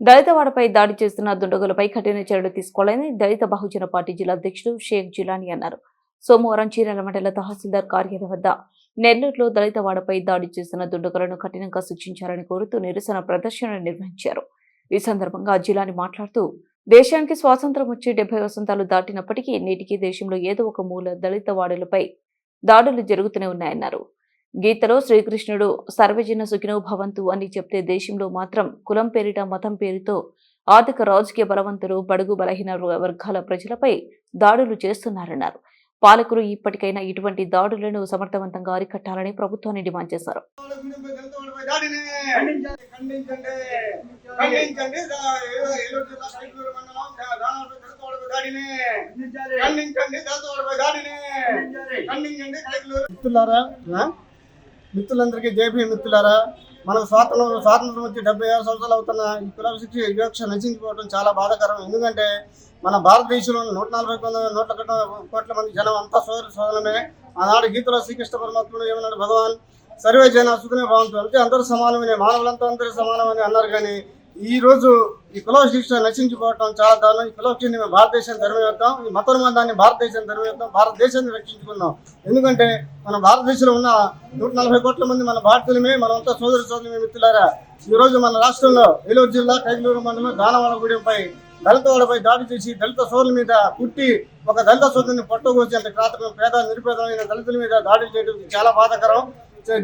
దళితవాడపై దాడి చేస్తున్న దుండగులపై కఠిన చర్యలు తీసుకోవాలని దళిత బహుజన పార్టీ జిల్లా అధ్యక్షుడు షేక్ జిలానీ అన్నారు. సోమవారం చీరాల మండల తహసీల్దార్ కార్యాలయం వద్ద నెల్లూరులో దళితవాడపై దాడి చేస్తున్న దుండగులను కఠినంగా శిక్షించాలని కోరుతూ నిరసన ప్రదర్శన నిర్వహించారు. ఈ సందర్భంగా జిలాని మాట్లాడుతూ దేశానికి స్వాతంత్రం వచ్చి డెబ్బై వసంతాలు దాటినప్పటికీ నేటికి దేశంలో ఏదో ఒక మూల దళిత వాడులపై దాడులు జరుగుతూనే ఉన్నాయన్నారు. గీతలో శ్రీకృష్ణుడు సర్వజన సుఖినో భవంతు అని చెప్తే దేశంలో మాత్రం కులం పేరిట మతం పేరుతో ఆర్థిక రాజకీయ బలవంతులు బడుగు బలహీన వర్గాల ప్రజలపై దాడులు చేస్తున్నారన్నారు. పాలకులు ఇప్పటికైనా ఇటువంటి దాడులను సమర్థవంతంగా అరికట్టాలని ప్రభుత్వాన్ని డిమాండ్ చేశారు. ఖండించండి. మిత్రులందరికీ జేపీ మిత్రులారా. మనకు స్వాతంత్రం స్వాతంత్రం వచ్చి డెబ్బై ఆరు సంవత్సరాలు అవుతున్న ఈ కుల శిక్ష వివక్ష నశించిపోవడం చాలా బాధాకరం. ఎందుకంటే మన భారతదేశంలో నూట నలభై కొంత నూట కోట్ల మంది జనం అంతా సోదర సోదరమే ఆనాడు గీతలో శ్రీకృష్ణ పరమాత్ముడు ఏమన్నాడు? భగవాన్ సర్వే జన సుఖమే భావంతో. అంటే అందరూ సమానమని మానవులంతా అందరూ సమానమని అన్నారు కానీ ఈ రోజు ఈ కుల శిక్ష నశించిపోవటం చాలా దారుణం. ఈ కుల శిక్షని మేము భారతదేశాన్ని ధర్మవేద్దాం ఈ మతోన్మాదాన్ని భారతదేశాన్ని ధర్మవేద్దాం భారతదేశాన్ని రక్షించుకుందాం. ఎందుకంటే మన భారతదేశంలో ఉన్న నూట నలభై కోట్ల మంది మన భారతీయులమే మనమంతా సోదరి సోదరులమే మిత్రులారా. ఈ రోజు మన రాష్ట్రంలో ఏలూరు జిల్లా కైగలూరు మండలం దానవాడగూడెంపై దళిత వాళ్ళపై దాడి చేసి దళిత సోదరుల మీద పుట్టి ఒక దళిత సోదరుని పట్టుకోసి అంత క్రాతకం పేద నిరుపేదమైన దళితుల మీద దాడి చేయడం చాలా బాధాకరం.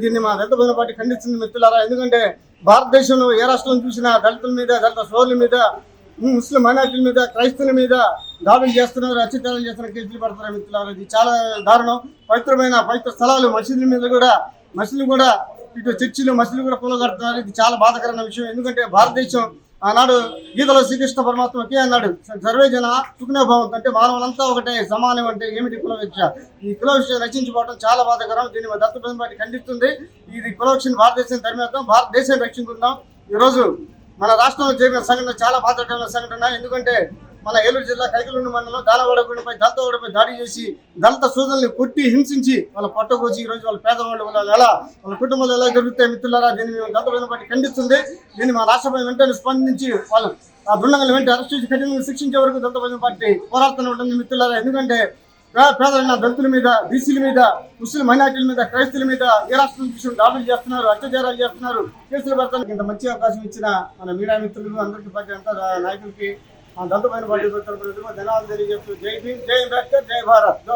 దీన్ని మా దళిత బంధు పార్టీ ఖండిస్తుంది మిత్రులారా. ఎందుకంటే భారతదేశంలో ఏ రాష్ట్రం చూసినా దళితుల మీద దళిత సోదరుల మీద ముస్లిం మైనార్టీల మీద క్రైస్తవుల మీద దాడులు చేస్తున్నారు అత్యాచారాలు చేస్తున్నారు కేసులు పడుతున్నారు మిత్రులారా. ఇది చాలా దారుణం. పవిత్రమైన పవిత్ర స్థలాలు మసీదుల మీద కూడా మసీదులు కూడా ఇటు చర్చిలు మసీదులు కూడా పొలగడుతున్నారు. ఇది చాలా బాధాకరమైన విషయం. ఎందుకంటే భారతదేశం ఆనాడు గీతలో శ్రీకృష్ణ పరమాత్మకి అన్నాడు సర్వే జన సుఖనే భవం అంటే మానవులంతా ఒకటే సమానం అంటే ఏమిటి కుల ఈ కుల విషయం రక్షించుకోవడం చాలా బాధకరం. దీన్ని మా దత్త పార్టీ ఖండిస్తుంది. ఇది కుల భారతదేశం ధర్మేద్దాం భారతదేశం రక్షించుకుందాం. ఈ రోజు మన రాష్ట్రంలో జరిగిన సంఘటన చాలా బాధకరమైన సంఘటన. ఎందుకంటే మన ఏలూరు జిల్లా కైకలూరు మండలం దానవాడగూడపై దళితవాడపై దాడి చేసి దళిత సోదరుల్ని కొట్టి హింసించి వాళ్ళ పట్టుకొచ్చి ఈ రోజు వాళ్ళ పేదవాళ్ళు వాళ్ళు ఎలా వాళ్ళ కుటుంబాలు ఎలా జరుగుతాయి మిత్రులారా? దీన్ని మేము దళిత బట్టి ఖండిస్తుంది. దీన్ని మా రాష్ట్రపతి వెంటనే స్పందించి వాళ్ళు ఆ బృందంగా వెంటనే అరెస్ట్ చేసి కఠినంగా శిక్షించే వరకు దళిత పార్టీ పోరాడుతూనే ఉంటుంది మిత్రులారా. ఎందుకంటే పేదలైన దళితుల మీద బీసీల మీద ముస్లిం మైనార్టీల మీద క్రైస్తుల మీద ఏ రాష్ట్రం చూసిన దాడులు చేస్తున్నారు అత్యాచారాలు చేస్తున్నారు. కేసులు పెడతానికి ఇంత మంచి అవకాశం ఇచ్చిన మన మీడియా మిత్రులు అందరికీ పార్టీ అంతా నాయకులకి దళితమైన పార్టీ జై భీమ్ జై అంబేద్కర్ జై భారత్.